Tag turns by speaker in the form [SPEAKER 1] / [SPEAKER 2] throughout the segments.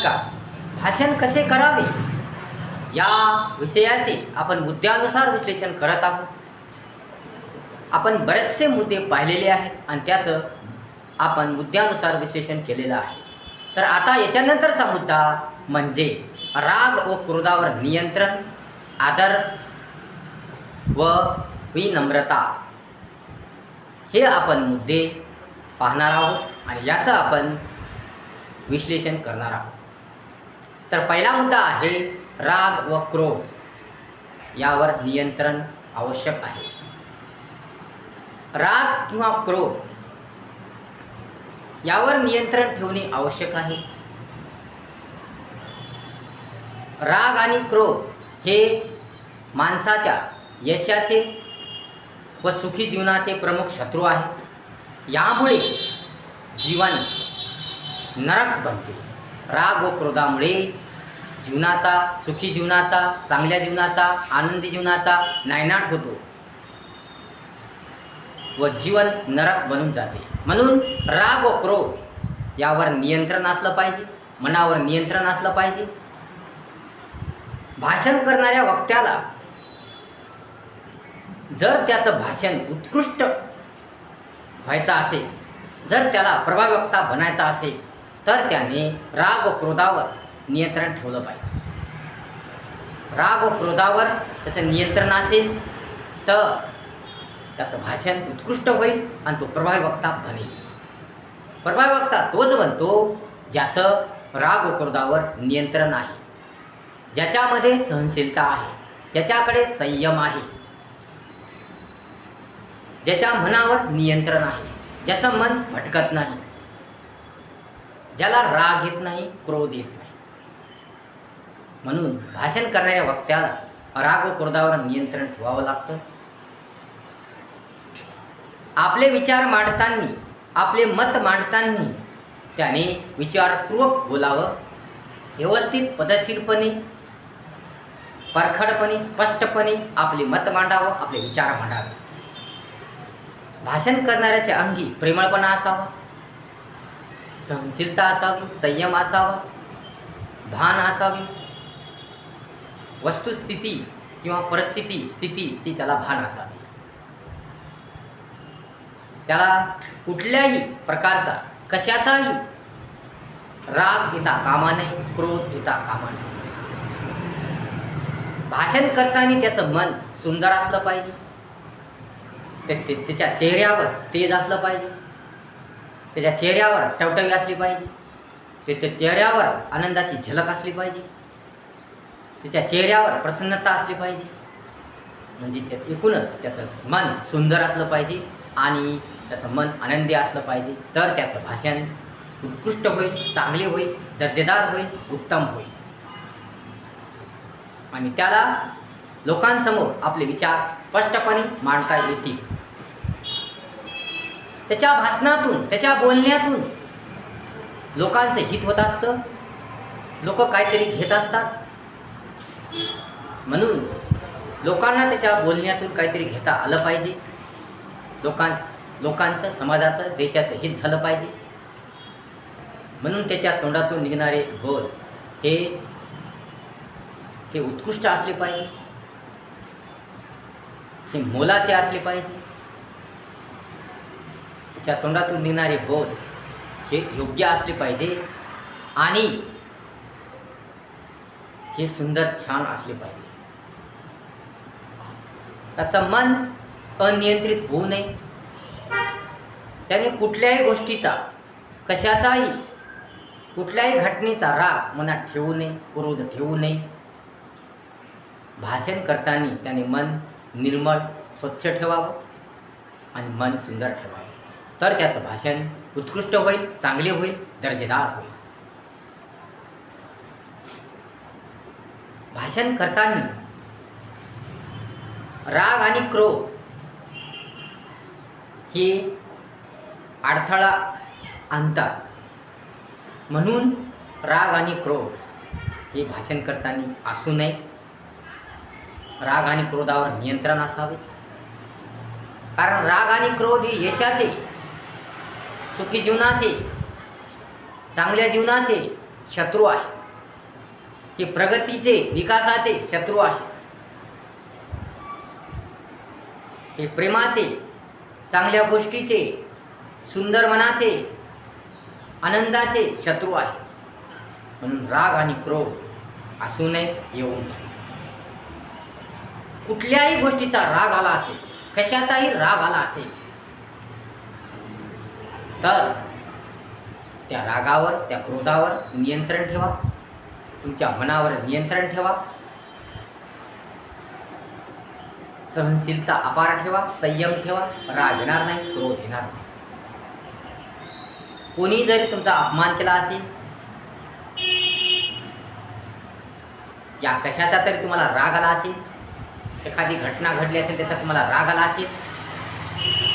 [SPEAKER 1] नमस्कार. भाषण कसे करावे? या विषयाचे आपण मुद्द्यानुसार विश्लेषण करत आहोत. आपण बरेचसे मुद्दे पाहिलेले आहेत आणि त्याचं आपण मुद्द्यानुसार विश्लेषण केलेलं आहे. तर आता याच्यानंतरचा मुद्दा म्हणजे राग व क्रोधावर नियंत्रण आदर व विनम्रता. हे आपण मुद्दे पाहणार आहोत आणि याचं आपण विश्लेषण करणार आहोत. तर पहिला मुद्दा आहे राग व क्रोध. यावर नियंत्रण आवश्यक आहे. राग किंवा क्रोध यावर नियंत्रण ठेवणे आवश्यक आहे. राग आणि क्रोध हे माणसाच्या यशाचे व सुखी जीवनाचे प्रमुख शत्रू आहेत. यामुळे जीवन नरक बनते. राग व क्रोधामुळे जीवनाचा सुखी जीवनाचा चांगल्या जीवनाचा आनंदी जीवनाचा नायनाट होतो. व जीवन नरक बनून जाते. म्हणून राग व क्रोध यावर नियंत्रण असलं पाहिजे मनावर नियंत्रण असलं पाहिजे. भाषण करणाऱ्या वक्त्याला जर त्याचं भाषण उत्कृष्ट व्हायचं असेल जर त्याला प्रभावक्ता बनायचा असेल तर त्याने राग व क्रोधावर नियंत्रण ठेवलं पाहिजे. राग व क्रोधावर त्याचं नियंत्रण असेल तर त्याचं भाषण उत्कृष्ट होईल आणि तो प्रभावी वक्ता बनेल. प्रभावी वक्ता तोच बनतो ज्याचं राग व क्रोधावर नियंत्रण आहे. ज्याच्यामध्ये सहनशीलता आहे ज्याच्याकडे संयम आहे ज्याच्या मनावर नियंत्रण आहे ज्याचं मन भटकत नाही ज्याला राग येत नाही क्रोध येत नाही. म्हणून भाषण करणाऱ्या वक्त्याला राग व क्रोधावर नियंत्रण ठेवावं लागतं. आपले विचार मांडताना आपले मत मांडताना त्याने विचारपूर्वक बोलावं व्यवस्थित पद्धतशीरपणे परखडपणे स्पष्टपणे आपले मत मांडावं आपले विचार मांडावे. भाषण करणाऱ्याच्या अंगी प्रेमळपणा असावा सहनशीलता असावी संयम असावा भान असावी वस्तुस्थिती किंवा परिस्थिती स्थितीची त्याला भान असावी त्याला कुठल्याही प्रकारचा कशाचाही राग येता कामा नये क्रोध येता कामा नये. भाषण करताना त्याचं मन सुंदर असलं पाहिजे. ते ते त्याच्या चेहऱ्यावर तेज असलं पाहिजे. त्याच्या चेहऱ्यावर टवटवी असली पाहिजे. ते त्या चेहऱ्यावर आनंदाची झलक असली पाहिजे. त्याच्या चेहऱ्यावर प्रसन्नता असली पाहिजे. म्हणजे त्याचं एकूणच त्याचं मन सुंदर असलं पाहिजे आणि त्याचं मन आनंदी असलं पाहिजे. तर त्याचं भाषण उत्कृष्ट होईल चांगले होईल दर्जेदार होईल उत्तम होईल. आणि त्याला लोकांसमोर आपले विचार स्पष्टपणे मांडता येतील. त्याच्या भाषणातून त्याच्या बोलण्यातून लोकांचं हित होत असतं. लोक काहीतरी घेत असतात. म्हणून लोकांना त्याच्या बोलण्यातून काहीतरी घेता आलं पाहिजे. लोकां लोकांचं समाजाचं देशाचं हित झालं पाहिजे. म्हणून त्याच्या तोंडातून निघणारे बोल हे हे उत्कृष्ट असले पाहिजे. हे मोलाचे असले पाहिजे. त्याच्या तोंडातून निघणारे बोल हे योग्य असले पाहिजे. आणि हे सुंदर छान असले पाहिजे. त्याचं मन अनियंत्रित होऊ नये. त्याने कुठल्याही गोष्टीचा कशाचाही कुठल्याही घटनेचा राग मनात ठेवू नये क्रोध ठेवू नये. भाषण करताना त्याने मन निर्मळ स्वच्छ ठेवावं आणि मन सुंदर ठेवावं. तर त्याचं भाषण उत्कृष्ट होईल चांगले होईल दर्जेदार होईल. भाषण करताना. राग आणि क्रोध हे अडथळा आणतात. म्हणून राग आणि क्रोध हे भाषण करताना असू नये. राग आणि क्रोधावर नियंत्रण असावे. कारण राग आणि क्रोध हे यशाचे सुखी जीवनाचे चांगल्या जीवनाचे शत्रू आहे हे प्रगतीचे विकासाचे शत्रू आहे. हे प्रेमाचे चांगल्या गोष्टीचे सुंदर मनाचे आनंदाचे शत्रू आहे. म्हणून राग आणि क्रोध असू नये येऊ नये. कुठल्याही गोष्टीचा राग आला असेल कशाचाही राग आला असेल तर त्या रागावर त्या क्रोधावर नियंत्रण ठेवा. तुमच्या मनावर नियंत्रण ठेवा. सहनशीलता अपार ठेवा संयम ठेवा राग येणार नाही क्रोध येणार नाही. कोणी जरी तुमचा अपमान केला असेल या कशाचा तरी तुम्हाला राग आला असेल एखादी घटना घडली असेल त्याचा तुम्हाला राग आला असेल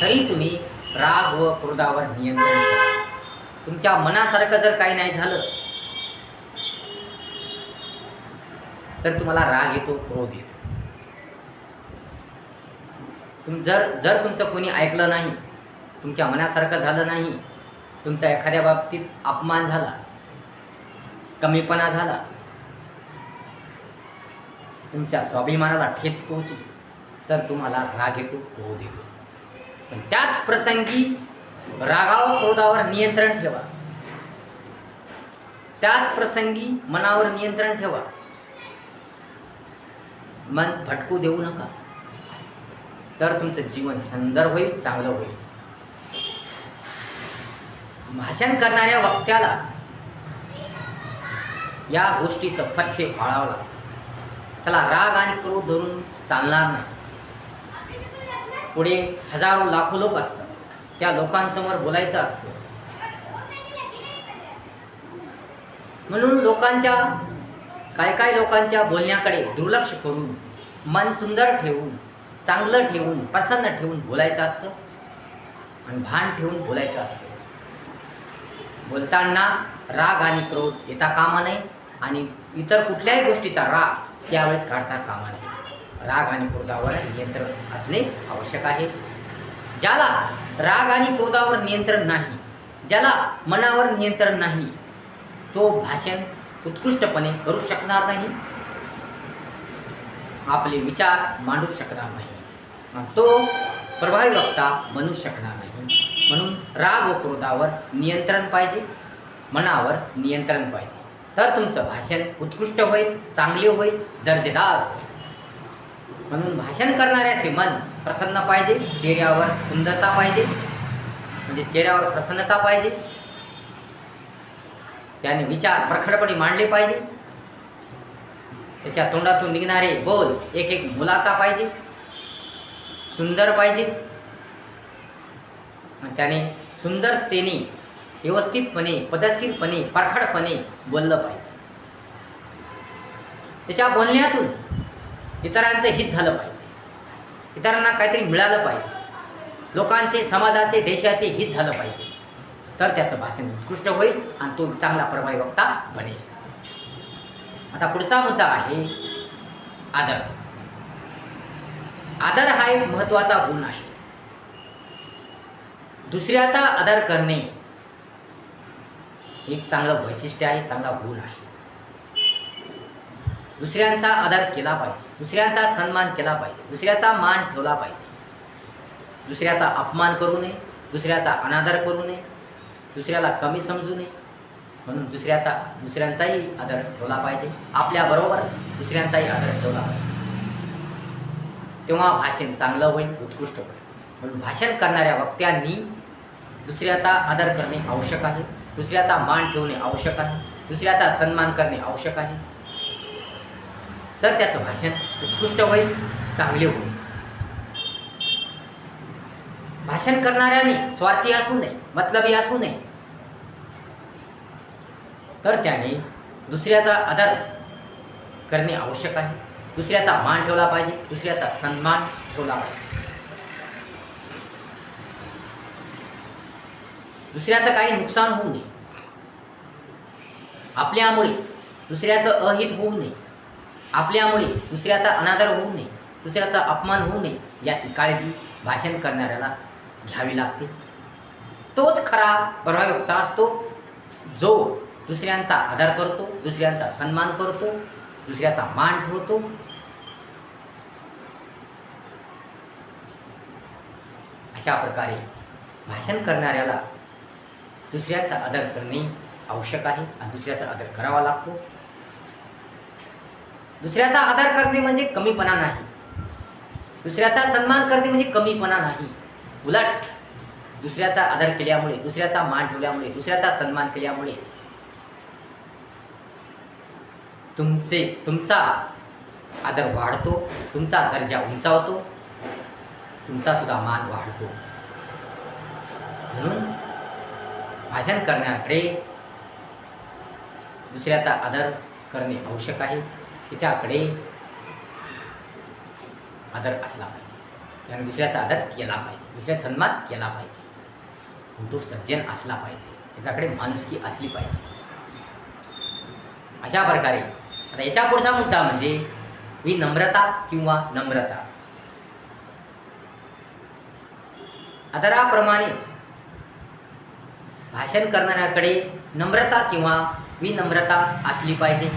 [SPEAKER 1] तरी तुम्ही राग व क्रोधावर नियंत्रण ठेवा. तुमच्या मनासारखं जर काही नाही झालं तर तुम्हाला राग येतो क्रोध येतो. तुम जर जर तुमचं कोणी ऐकलं नाही तुमच्या मनासारखं झालं नाही तुमचा एखाद्या बाबतीत अपमान झाला कमीपणा झाला तुमच्या स्वाभिमानाला ठेच पोहोचली तर तुम्हाला राग येतो क्रोध येतो. पण त्याच प्रसंगी रागावर क्रोधावर नियंत्रण ठेवा. त्याच प्रसंगी मनावर नियंत्रण ठेवा. मन भटकू देऊ नका. तर तुमचं जीवन सुंदर होईल चांगलं होईल. भाषण करणाऱ्या वक्त्याला या गोष्टीचं पथ्य फाळावं लागतं. त्याला राग आणि क्रोध धरून चालणार नाही. पुढे हजारो लाखो लोक असतात. त्या लोकांसमोर बोलायचं असतं. म्हणून लोकांच्या काय काय लोकांच्या बोलण्याकडे दुर्लक्ष करून मन सुंदर ठेवून चांगलं ठेवून प्रसन्न ठेवून बोलायचं असतं? आणि भान ठेवून बोलायचं असतं? बोलताना राग आणि क्रोध येता कामा नये आणि इतर कुठल्याही गोष्टीचा राग त्यावेळेस काढता कामा नये. राग आणि क्रोधावर नियंत्रण असणे आवश्यक आहे. ज्याला राग आणि क्रोधावर नियंत्रण नाही ज्याला मनावर नियंत्रण नाही तो भाषण उत्कृष्टपणे करू शकणार नाही. आपले विचार मांडू शकणार नाही. तो प्रभावी वक्ता बनू शकणार नाही. म्हणून राग व क्रोधावर नियंत्रण पाहिजे मनावर नियंत्रण पाहिजे. तर तुमचं भाषण उत्कृष्ट होईल चांगले होईल दर्जेदार होईल. म्हणून भाषण करणाऱ्याचे मन प्रसन्न पाहिजे चेहऱ्यावर सुंदरता पाहिजे. म्हणजे चेहऱ्यावर प्रसन्नता पाहिजे. त्याने विचार प्रखरपणे मांडले पाहिजे. त्याच्या तोंडातून निघणारे बोल एक एक मुलाचा पाहिजे. सुंदर पाहिजे. त्याने सुंदरतेने व्यवस्थितपणे पदशीरपणे परखडपणे बोललं पाहिजे. त्याच्या बोलण्यातून इतरांचे हित झालं पाहिजे. इतरांना काहीतरी मिळालं पाहिजे. लोकांचे समाजाचे देशाचे हित झालं पाहिजे. तर त्याचं भाषण उत्कृष्ट होईल आणि तो चांगला प्रभावी वक्ता बनेल. आता पुढचा मुद्दा आहे आदर. आदर हा एक महत्त्वाचा गुण आहे. दुसऱ्याचा आदर करणे एक चांगलं वैशिष्ट्य आहे चांगला गुण आहे. दुसऱ्यांचा आदर केला पाहिजे. दुसऱ्यांचा सन्मान केला पाहिजे. दुसऱ्याचा मान ठेवला पाहिजे. दुसऱ्याचा अपमान करू नये. दुसऱ्याचा अनादर करू नये. दुसऱ्याला कमी समजू नये. म्हणून दुसऱ्याचा दुसऱ्यांचाही आदर ठेवला पाहिजे. आपल्याबरोबर दुसऱ्यांचाही आदर ठेवला पाहिजे. तेव्हा भाषण चांगलं होईल उत्कृष्ट होईल. म्हणून भाषण करणाऱ्या वक्त्यांनी दुसऱ्याचा आदर करणे आवश्यक आहे. दुसऱ्याचा मान ठेवणे आवश्यक आहे. दुसऱ्याचा सन्मान करणे आवश्यक आहे. तर त्याचं भाषण उत्कृष्ट होईल चांगले होईल. भाषण करणाऱ्याने स्वार्थी असू नये मतलबी असू नये. तर त्याने दुसऱ्याचा आदर करणे आवश्यक आहे. दुसऱ्याचा मान ठेवला पाहिजे दुसऱ्याचा सन्मान ठेवला पाहिजे. दुसऱ्याचं काही नुकसान होऊ नये. आपल्यामुळे दुसऱ्याचं अहित होऊ नये. आपल्यामुळे दुसऱ्याचा अनादर होऊ नये दुसऱ्याचा अपमान होऊ नये याची काळजी भाषण करणाऱ्याला घ्यावी लागते. तोच खरा प्रभावी असतो जो दुसऱ्यांचा आदर करतो दुसऱ्यांचा सन्मान करतो दुसऱ्याचा मान ठेवतो. अशा प्रकारे भाषण करणाऱ्याला दुसऱ्याचा आदर करणे आवश्यक आहे आणि दुसऱ्याचा आदर करावा लागतो. दुसऱ्याचा आदर करणे म्हणजे कमीपणा नाही. दुसऱ्याचा सन्मान करणे म्हणजे कमीपणा नाही. उलट दुसऱ्याचा आदर केल्यामुळे दुसऱ्याचा मान ठेवल्यामुळे दुसऱ्याचा सन्मान केल्यामुळे तुमचे तुमचा आदर वाढतो तुमचा दर्जा उंचावतो तुमचा सुद्धा मान वाढतो. म्हणून भाषण करण्याकडे दुसऱ्याचा आदर करणे आवश्यक आहे. तिच्याकडे आदर असला पाहिजे. त्याने दुसऱ्याचा आदर केला पाहिजे. दुसऱ्याचा सन्मान केला पाहिजे. तो सज्जन असला पाहिजे. त्याच्याकडे माणुसकी असली पाहिजे. अशा प्रकारे आता याच्या पुढचा मुद्दा म्हणजे विनम्रता किंवा नम्रता. आदराप्रमाणेच भाषण करणाऱ्याकडे नम्रता किंवा विनम्रता असली पाहिजे.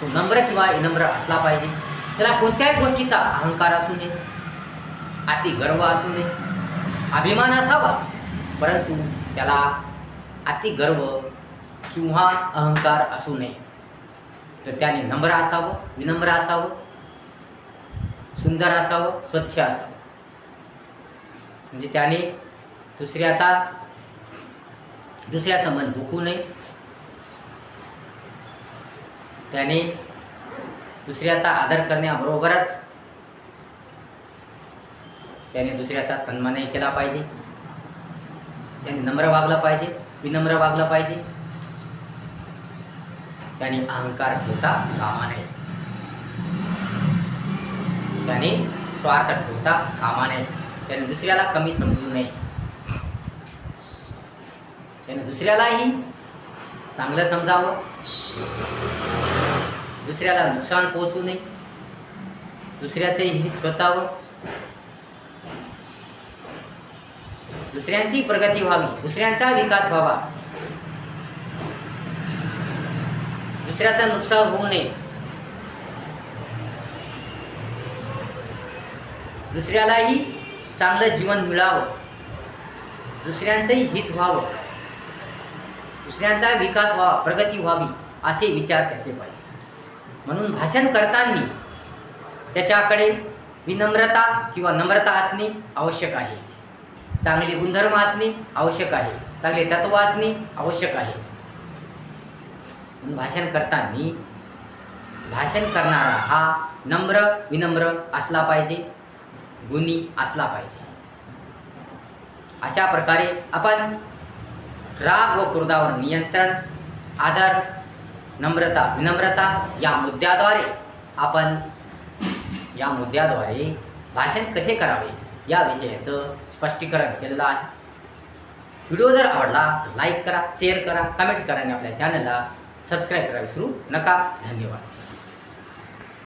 [SPEAKER 1] तो नम्र किंवा विनम्र असला पाहिजे. त्याला कोणत्याही गोष्टीचा अहंकार असू नये अति गर्व असू नये अभिमान असावा. परंतु त्याला अति गर्व किंवा अहंकार असू नये. तर त्याने नम्र असावं विनम्र असावं सुंदर असावं स्वच्छ असावं. म्हणजे त्याने दुसऱ्याचा दुसऱ्याचं मन दुखू नये. त्याने दुसऱ्याचा आदर करण्याबरोबरच त्याने दुसऱ्याचा सन्मानही केला पाहिजे. त्याने नम्र वागलं पाहिजे विनम्र वागलं पाहिजे. त्याने अहंकार ठेवता कामा नये. त्याने स्वार्थ ठेवता कामा नये. त्याने दुसऱ्याला कमी समजू नये. त्याने दुसऱ्यालाही चांगलं समजावं. दुसऱ्याला नुकसान पोहोचू नये. दुसऱ्याचंही हित स्वतःवर. दुसऱ्यांची प्रगती व्हावी. दुसऱ्यांचा विकास व्हावा. दुसऱ्याचं नुकसान होऊ नये. दुसऱ्यालाही चांगलं जीवन मिळावं. दुसऱ्यांचंही हित व्हावं. दुसऱ्यांचा विकास व्हावा प्रगती व्हावी असे विचार त्याचे पाहिजे. म्हणून भाषण करताना त्याच्याकडे विनम्रता किंवा नम्रता असणे आवश्यक आहे. चांगले गुणधर्म असणे आवश्यक आहे. चांगले तत्व असणे आवश्यक आहे. म्हणून भाषण करताना भाषण करणारा हा नम्र विनम्र असला पाहिजे गुणी असला पाहिजे. अशा प्रकारे आपण राग व क्रोधावर नियंत्रण आदर नम्रता विनम्रता या मुद्द्याद्वारे आपण या मुद्द्याद्वारे भाषण कसे करावे या विषयाचं स्पष्टीकरण केलेलं आहे. व्हिडिओ जर आवडला तर लाईक करा शेअर करा कमेंट्स करा आणि आपल्या चॅनलला सबस्क्राईब करा विसरू नका. धन्यवाद.